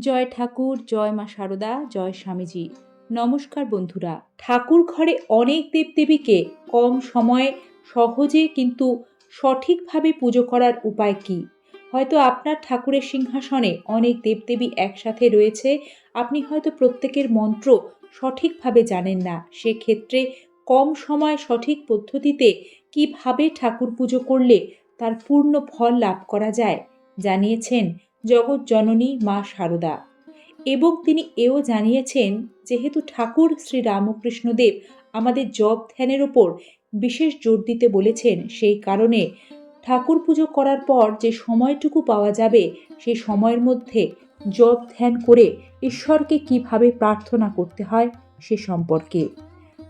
জয় ঠাকুর, জয় মা শারদা জয় স্বামীজি। নমস্কার বন্ধুরা, ঠাকুর ঘরে অনেক দেবদেবীকে কম সময়ে সহজে কিন্তু সঠিকভাবে পুজো করার উপায় কি? হয়তো আপনার ঠাকুরের সিংহাসনে অনেক দেবদেবী একসাথে রয়েছে, আপনি হয়তো প্রত্যেকের মন্ত্র সঠিকভাবে জানেন না। সেক্ষেত্রে কম সময়ে সঠিক পদ্ধতিতে কীভাবে ঠাকুর পুজো করলে তার পূর্ণ ফল লাভ করা যায় জানিয়েছেন জগৎ জননী মা শারদা এবং তিনি এও জানিয়েছেন, যেহেতু ঠাকুর শ্রী রামকৃষ্ণদেব আমাদের জপ ধ্যানের ওপর বিশেষ জোর দিতে বলেছেন, সেই কারণে ঠাকুর পুজো করার পর যে সময়টুকু পাওয়া যাবে সেই সময়ের মধ্যে জপ ধ্যান করে ঈশ্বরকে কীভাবে প্রার্থনা করতে হয়, সে সম্পর্কে।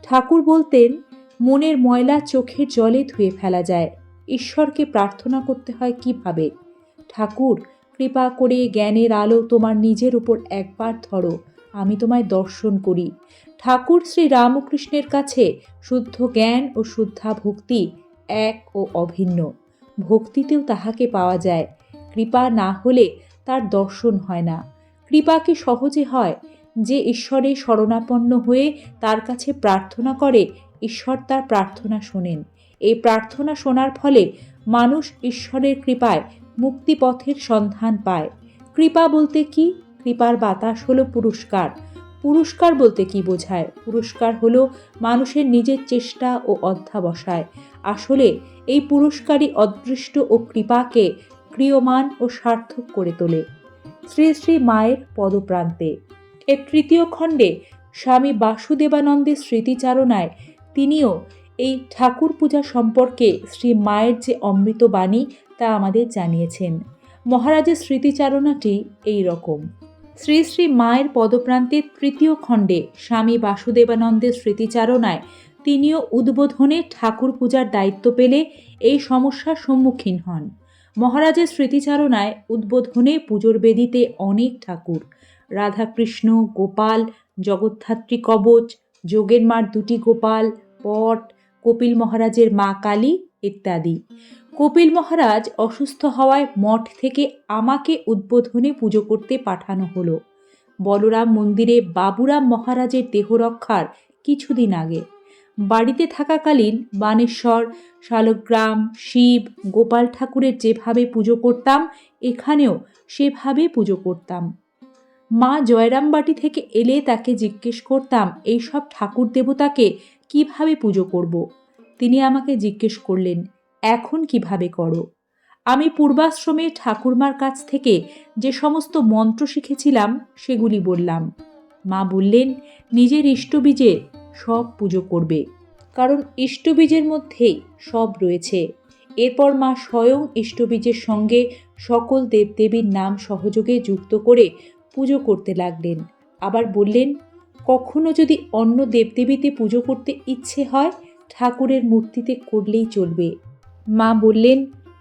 ঠাকুর বলতেন, মনের ময়লা চোখের জলে ধুয়ে ফেলা যায়। ঈশ্বরকে প্রার্থনা করতে হয় কীভাবে? ঠাকুর কৃপা করে জ্ঞানের আলো তোমার নিজের উপর একবার ধরো, আমি তোমায় দর্শন করি। ঠাকুর শ্রী রামকৃষ্ণের কাছে শুদ্ধ জ্ঞান ও শুদ্ধা ভক্তি এক ও অভিন্ন। ভক্তিতেও তাহাকে পাওয়া যায়। কৃপা না হলে তার দর্শন হয় না। কৃপা কি সহজে হয় যে ঈশ্বরে শরণাপন্ন হয়ে তার কাছে প্রার্থনা করে, ঈশ্বর তার প্রার্থনা শোনেন। এই প্রার্থনা শোনার ফলে মানুষ ঈশ্বরের কৃপায় মুক্তিপথের সন্ধান পায়। কৃপা বলতে কি? কৃপার বাতাস হলো পুরস্কার। পুরস্কার বলতে কি বোঝায়? পুরস্কার হলো মানুষের নিজের চেষ্টা ও অধ্যাবসায়। আসলে এই পুরস্কারই অদৃষ্ট ও কৃপাকে ক্রিয়মান ও সার্থক করে তোলে। শ্রী শ্রী মায়ের পদপ্রান্তে। এর তৃতীয় খণ্ডে স্বামী বাসুদেবানন্দের স্মৃতিচারণায় তিনিও এই ঠাকুর পূজা সম্পর্কে শ্রী মায়ের যে অমৃত বাণী তা আমাদের জানিয়েছেন। মহারাজের স্মৃতিচারণাটি এই রকম। শ্রী শ্রী মায়ের পদপ্রান্তের তৃতীয় খণ্ডে স্বামী বাসুদেবানন্দের স্মৃতিচারণায় তিনিও উদ্বোধনে ঠাকুর পূজার দায়িত্ব পেলে এই সমস্যার সম্মুখীন হন। মহারাজের স্মৃতিচারণায় উদ্বোধনে পুজোর বেদিতে অনেক ঠাকুর। রাধাকৃষ্ণ, গোপাল, জগদ্ধাত্রী কবচ, যোগের মার দুটি গোপাল, পট কপিল মহারাজের মা কালী ইত্যাদি। কপিল মহারাজ অসুস্থ হওয়ায় মঠ থেকে আমাকে উদ্বোধনে পুজো করতে পাঠানো হলো। বলরাম মন্দিরে বাবুরাম মহারাজের দেহ রক্ষার কিছুদিন আগে। বাড়িতে থাকাকালীন বানেশ্বর, শালগ্রাম, শিব, গোপাল ঠাকুরের যেভাবে পুজো করতাম, এখানেও সেভাবে পুজো করতাম। মা জয়রামবাটি থেকে এলে তাকে জিজ্ঞেস করতাম, এইসব ঠাকুর দেবতাকে কীভাবে পুজো করব। তিনি আমাকে জিজ্ঞেস করলেন, এখন কীভাবে করো? আমি পূর্বাশ্রমে ঠাকুরমার কাছ থেকে যে সমস্ত মন্ত্র শিখেছিলাম, সেগুলি বললাম। মা বললেন, নিজের ইষ্টবীজে সব পুজো করবে, কারণ ইষ্টবীজের মধ্যেই সব রয়েছে। এরপর মা স্বয়ং ইষ্টবীজের সঙ্গে সকল দেবদেবীর নাম সহযোগে যুক্ত করে পুজো করতে লাগলেন। আবার বললেন কখনো যদি অন্য দেবদেবীতে পুজো করতে ইচ্ছে হয়, ঠাকুরের মূর্তিতে করলেই চলবে। মা বললেন,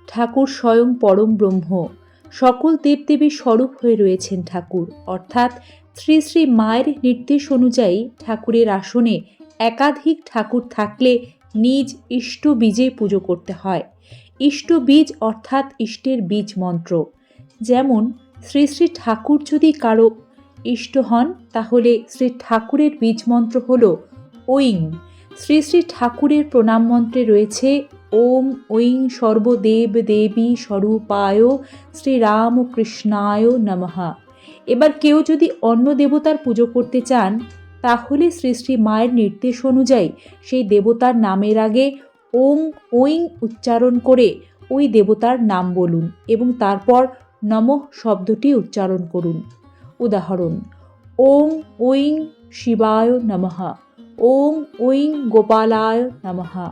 ঠাকুর স্বয়ং পরম ব্রহ্ম। সকল দেবদেবীর স্বরূপ হয়ে রয়েছেন ঠাকুর। অর্থাৎ শ্রী শ্রী মায়ের নির্দেশ অনুযায়ী ঠাকুরের আসনে একাধিক ঠাকুর থাকলে নিজ ইষ্ট বীজে পুজো করতে হয়। ইষ্ট বীজ অর্থাৎ ইষ্টের বীজ মন্ত্র। যেমন, শ্রী শ্রী ঠাকুর যদি কারও ইষ্ট হন, তাহলে শ্রী ঠাকুরের বীজ মন্ত্র হল ওইং শ্রী শ্রী ঠাকুরের প্রণাম মন্ত্রে রয়েছে, ওম ঐং সর্বদেব দেবী স্বরূপায় শ্রীরাম কৃষ্ণায় নমহা এবার কেউ যদি অন্য দেবতার পুজো করতে চান, তাহলে শ্রী শ্রী মায়ের নির্দেশ অনুযায়ী সেই দেবতার নামের আগে ওং ঐং উচ্চারণ করে ওই দেবতার নাম বলুন এবং তারপর নমঃ শব্দটি উচ্চারণ করুন। উদাহরণ ওং ঐং শিবায় নমহা ওং ঐং গোপালায় নমহা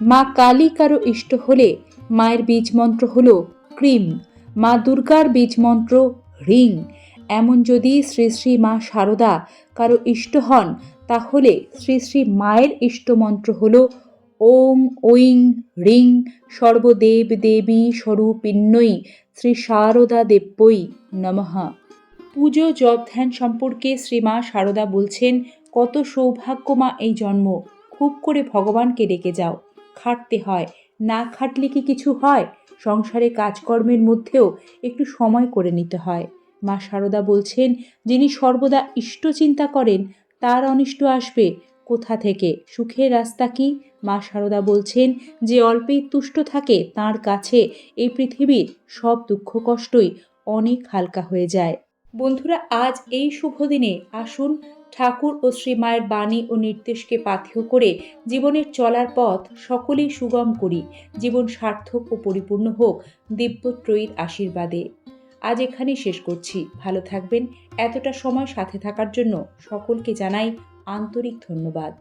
মা কালী কারও ইষ্ট হলে মায়ের বীজ মন্ত্র হল ক্রিম, মা দুর্গার বীজ মন্ত্র হ্রিং এমন যদি শ্রী শ্রী মা শারদা কারও ইষ্ট হন, তাহলে শ্রী শ্রী মায়ের ইষ্ট মন্ত্র হল ওং ঐং হ্রিং সর্বদেব দেবী স্বরূপিণ্যই শ্রী শারদা দেব্যই নমহা পুজো জপ ধ্যান সম্পর্কে শ্রীমা সারদা বলছেন, কত সৌভাগ্যমা এই জন্ম। খুব করে ভগবানকে ডেকে যাও। খাটতে হয়। না খাটলে কি কিছু হয়? সংসারে কাজকর্মের মধ্যেও একটু সময় করে নিতে হয়। মা সারদা বলছেন, যিনি সর্বদা ইষ্ট চিন্তা করেন, তার অনিষ্ট আসবে। কোথা থেকে? সুখের রাস্তা কি? মা সারদা বলছেন, যে অল্পেই তুষ্ট থাকে, তার কাছে এই পৃথিবীর সব দুঃখ কষ্টই অনেক হালকা হয়ে যায়। বন্ধুরা, আজ এই শুভ দিনে আসুন ঠাকুর ও শ্রীমায়ের বাণী ও নির্দেশকে পাথেয় করে জীবনের চলার পথ সকলেই সুগম করি। জীবন সার্থক ও পরিপূর্ণ হোক দিব্যত্রয়ীর আশীর্বাদে। আজ এখানেই শেষ করছি। ভালো থাকবেন। এতটা সময় সাথে থাকার জন্য সকলকে জানাই আন্তরিক ধন্যবাদ।